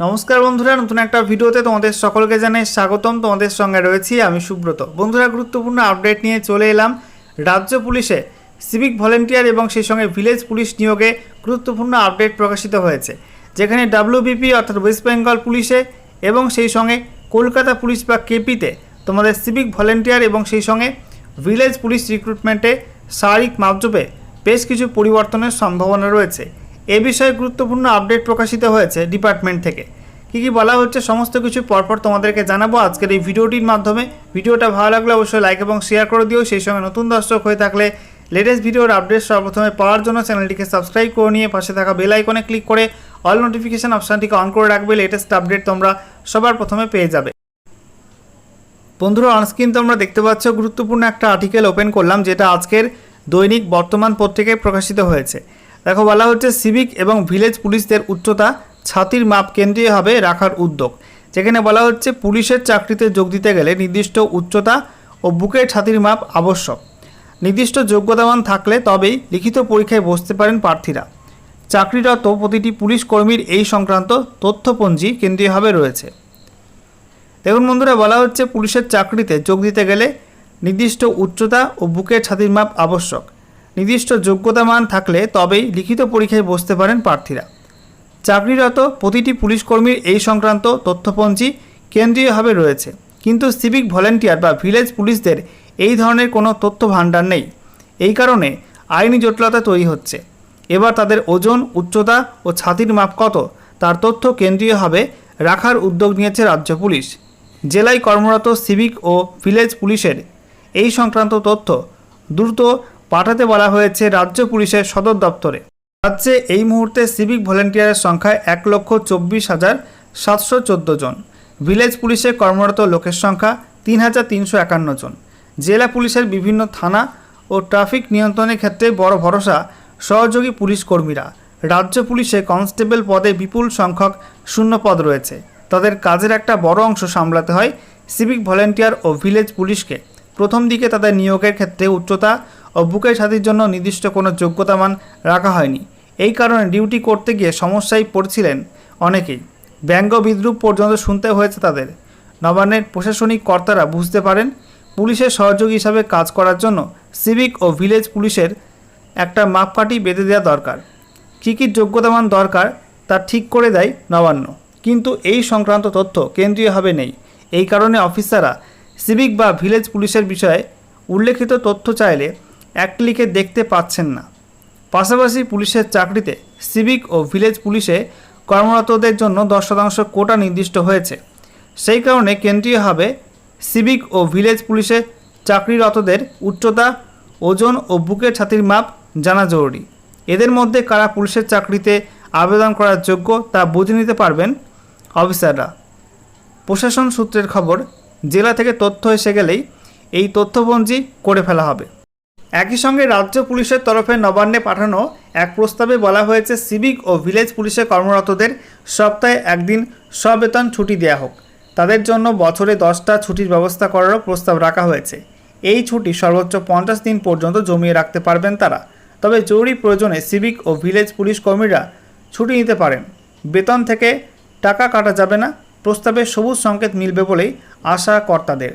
নমস্কার বন্ধুরা, নতুন একটা ভিডিওতে তোমাদের সকলকে জানাই স্বাগতম। তোমাদের সঙ্গে রয়েছি আমি সুব্রত। বন্ধুরা, গুরুত্বপূর্ণ আপডেট নিয়ে চলে এলাম রাজ্য পুলিশে। সিভিক ভলেন্টিয়ার এবং সেই সঙ্গে ভিলেজ পুলিশ নিয়োগে গুরুত্বপূর্ণ আপডেট প্রকাশিত হয়েছে। যেখানে ডাব্লিউবিপি অর্থাৎ ওয়েস্ট বেঙ্গল পুলিশে এবং সেই সঙ্গে কলকাতা পুলিশ বা কেপিতে তোমাদের সিভিক ভলেন্টিয়ার এবং সেই সঙ্গে ভিলেজ পুলিশ রিক্রুটমেন্টে শারীরিক মাপজোপে বেশ কিছু পরিবর্তনের সম্ভাবনা রয়েছে। এ বিষয়ে গুরুত্বপূর্ণ আপডেট প্রকাশিত হয়েছে ডিপার্টমেন্ট থেকে। কী কী বলা হচ্ছে, সমস্ত কিছু পরপর তোমাদেরকে জানাব আজকের এই ভিডিওটির মাধ্যমে। ভিডিওটা ভালো লাগলে অবশ্যই লাইক এবং শেয়ার করে দিও। সেই সঙ্গে নতুন দর্শক হয়ে থাকলে লেটেস্ট ভিডিওর আপডেট সর্বপ্রথমে পাওয়ার জন্য চ্যানেলটিকে সাবস্ক্রাইব করে নিয়ে পাশে থাকা বেল আইকনে ক্লিক করে অল নোটিফিকেশান অপশানটিকে অন করে রাখবে। লেটেস্ট আপডেট তোমরা সবার প্রথমে পেয়ে যাবে। বন্ধুরা অনস্ক্রিন তোমরা দেখতে পাচ্ছ গুরুত্বপূর্ণ একটা আর্টিকেল ওপেন করলাম, যেটা আজকের দৈনিক বর্তমান পত্রিকায় প্রকাশিত হয়েছে। দেখো, বলা হচ্ছে সিভিক এবং ভিলেজ পুলিশদের উচ্চতা ছাতির মাপ কেন্দ্রীয় হবে রাখার উদ্যোগ। যেখানে বলা হচ্ছে পুলিশের চাকরিতে যোগ দিতে গেলে নির্দিষ্ট উচ্চতা ও বুকের ছাতির মাপ আবশ্যক। নির্দিষ্ট যোগ্যতামান থাকলে তবেই লিখিত পরীক্ষায় বসতে পারেন প্রার্থীরা। চাকরিরত প্রতিটি পুলিশ কর্মীর এই সংক্রান্ত তথ্যপঞ্জি কেন্দ্রীয়ভাবে রয়েছে। দেখুন বন্ধুরা, বলা হচ্ছে পুলিশের চাকরিতে যোগ দিতে গেলে নির্দিষ্ট উচ্চতা ও বুকের ছাতির মাপ আবশ্যক। নির্দিষ্ট যোগ্যতা মান থাকলে তবেই লিখিত পরীক্ষায় বসতে পারেন প্রার্থীরা। চাকরিরত প্রতিটি পুলিশ কর্মীর এই সংক্রান্ত তথ্যপঞ্জি কেন্দ্রীয়ভাবে রয়েছে। কিন্তু সিভিক ভলেন্টিয়ার বা ভিলেজ পুলিশদের এই ধরনের কোনো তথ্য ভাণ্ডার নেই। এই কারণে আইনি জটিলতা তৈরি হচ্ছে। এবার তাদের ওজন, উচ্চতা ও ছাতির মাপ কত তার তথ্য কেন্দ্রীয়ভাবে রাখার উদ্যোগ নিয়েছে রাজ্য পুলিশ। জেলায় কর্মরত সিভিক ও ভিলেজ পুলিশের এই সংক্রান্ত তথ্য দ্রুত পাঠাতে বলা হয়েছে রাজ্য পুলিশের সদর দপ্তরে। রাজ্যে এই মুহূর্তে সিভিক ভলেন্টিয়ারের সংখ্যা এক লক্ষ চব্বিশ হাজার সাতশো চোদ্দ জন। ভিলেজ পুলিশে কর্মরত লোকের সংখ্যা তিন হাজার তিনশো একান্ন জন। জেলা পুলিশের বিভিন্ন থানা ও ট্রাফিক নিয়ন্ত্রণের ক্ষেত্রে বড় ভরসা সহযোগী পুলিশ কর্মীরা। রাজ্য পুলিশে কনস্টেবল পদে বিপুল সংখ্যক শূন্য পদ রয়েছে। তাদের কাজের একটা বড় অংশ সামলাতে হয় সিভিক ভলেন্টিয়ার ও ভিলেজ পুলিশকে। প্রথম দিকে তাদের নিয়োগের ক্ষেত্রে উচ্চতা ও বুকের সাথীর জন্য নির্দিষ্ট কোনো যোগ্যতামান রাখা হয়নি। এই কারণে ডিউটি করতে গিয়ে সমস্যায় পড়ছিলেন অনেকেই। ব্যঙ্গ বিদ্রুপ পর্যন্ত শুনতে হয়েছে তাদের। নবান্নের প্রশাসনিক কর্তারা বুঝতে পারেন, পুলিশের সহযোগী হিসাবে কাজ করার জন্য সিভিক ও ভিলেজ পুলিশের একটা মাপকাঠি বেঁধে দেওয়া দরকার। কী কী যোগ্যতামান দরকার তা ঠিক করে দেয় নবান্ন। কিন্তু এই সংক্রান্ত তথ্য কেন্দ্রীয়ভাবে নেই। এই কারণে অফিসাররা সিভিক বা ভিলেজ পুলিশের বিষয়ে উল্লেখিত তথ্য চাইলে এক ক্লিকে দেখতে পাচ্ছেন না। পাশাপাশি পুলিশের চাকরিতে সিভিক ও ভিলেজ পুলিশে কর্মরতদের জন্য দশ শতাংশ কোটা নির্দিষ্ট হয়েছে। সেই কারণে কেন্দ্রীয়ভাবে সিভিক ও ভিলেজ পুলিশে চাকরিরতদের উচ্চতা, ওজন ও বুকের ছাতির মাপ জানা জরুরি। এদের মধ্যে কারা পুলিশের চাকরিতে আবেদন করার যোগ্য তা বুঝে নিতে পারবেন অফিসাররা। প্রশাসন সূত্রের খবর, জেলা থেকে তথ্য এসে গেলেই এই তথ্যপঞ্জি করে ফেলা হবে। একই সঙ্গে রাজ্য পুলিশের তরফে নবান্নে পাঠানো এক প্রস্তাবে বলা হয়েছে, সিভিক ও ভিলেজ পুলিশে কর্মরতদের সপ্তাহে একদিন সবেতন ছুটি দেওয়া হোক। তাদের জন্য বছরে দশটা ছুটির ব্যবস্থা করারও প্রস্তাব রাখা হয়েছে। এই ছুটি সর্বোচ্চ পঞ্চাশ দিন পর্যন্ত জমিয়ে রাখতে পারবেন তারা। তবে জরুরি প্রয়োজনে সিভিক ও ভিলেজ পুলিশ কর্মীরা ছুটি নিতে পারেন। বেতন থেকে টাকা কাটা যাবে না। প্রস্তাবে সবুজ সংকেত মিলবে বলেই আশা কর্তাদের